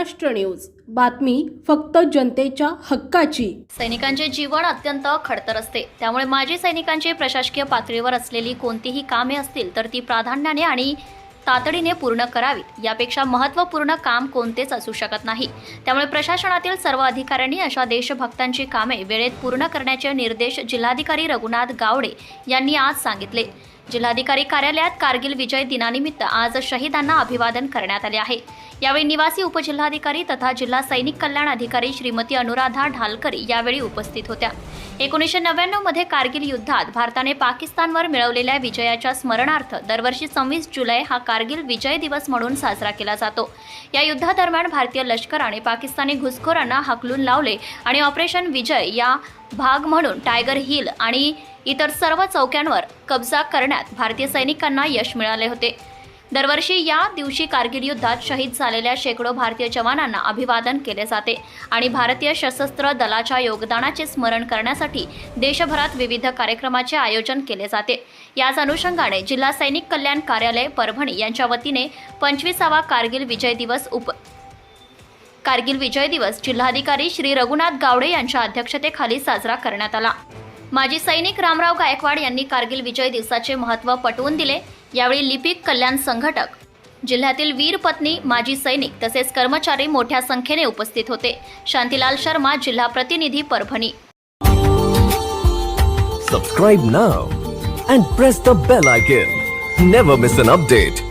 Maharashtra news. बातमी फक्त जनतेच्या हक्काची. सैनिकांचे जीवन अत्यंत खडतर असते. त्यामुळे माजी सैनिकांची प्रशासकीय पातळीवर असलेली कोणतीही कामे असतील तर ती प्राधान्याने आणि तातडीने पूर्ण करावीत. यापेक्षा महत्त्वपूर्ण काम कोणतेच असू शकत नाही. त्यामुळे प्रशासनातील सर्व अधिकाऱ्यांनी अशा देशभक्तांची कामे वेळेत पूर्ण करण्याचे निर्देश जिल्हाधिकारी रघुनाथ गावडे यांनी आज सांगितले. जिल्हाधिकारी कार्यालयात कारगिल विजय दिनानिमित्त आज शहीदांना अभिवादन करण्यात आले आहे. यावेळी निवासी उपजिल्हाधिकारी तथा जिल्हा सैनिक कल्याण अधिकारी श्रीमती अनुराधा ढालकरी यावेळी उपस्थित होत्या. एकोणीसशे नव्याण्णवमध्ये कारगिल युद्धात भारताने पाकिस्तानवर मिळवलेल्या विजयाच्या स्मरणार्थ दरवर्षी सव्वीस जुलै हा कारगिल विजय दिवस म्हणून साजरा केला जातो. या युद्धादरम्यान भारतीय लष्कराने पाकिस्तानी घुसखोरांना हाकलून लावले आणि ऑपरेशन विजय या भाग म्हणून टायगर हिल आणि इतर सर्व चौक्यांवर कब्जा करण्यात भारतीय सैनिकांना यश मिळाले होते. दरवर्षी या दिवशी कारगिल युद्धात शहीद झालेल्या शेकडो भारतीय जवानांना अभिवादन केले जाते आणि भारतीय सशस्त्र दलाच्या योगदानाचे स्मरण करण्यासाठी देशभरात विविध कार्यक्रमाचे आयोजन केले जाते. याच अनुषंगाने जिल्हा सैनिक कल्याण कार्यालय परभणी यांच्या वतीने पंचवीसावा कारगिल विजय दिवस उप कारगिल विजय दिवस जिल्हाधिकारी श्री रघुनाथ गावडे यांच्या अध्यक्षतेखाली साजरा करण्यात आला. माजी सैनिक रामराव गायकवाड यांनी कारगिल विजय दिवसाचे महत्त्व पटवून दिले. यावेळी लिपिक कल्याण संघटक जिल्ह्यातील वीर पत्नी माजी सैनिक तसेच कर्मचारी मोठ्या संख्येने उपस्थित होते. शांतीलाल शर्मा जिल्हा प्रतिनिधी Parbhani. Subscribe now and press the bell icon never miss an update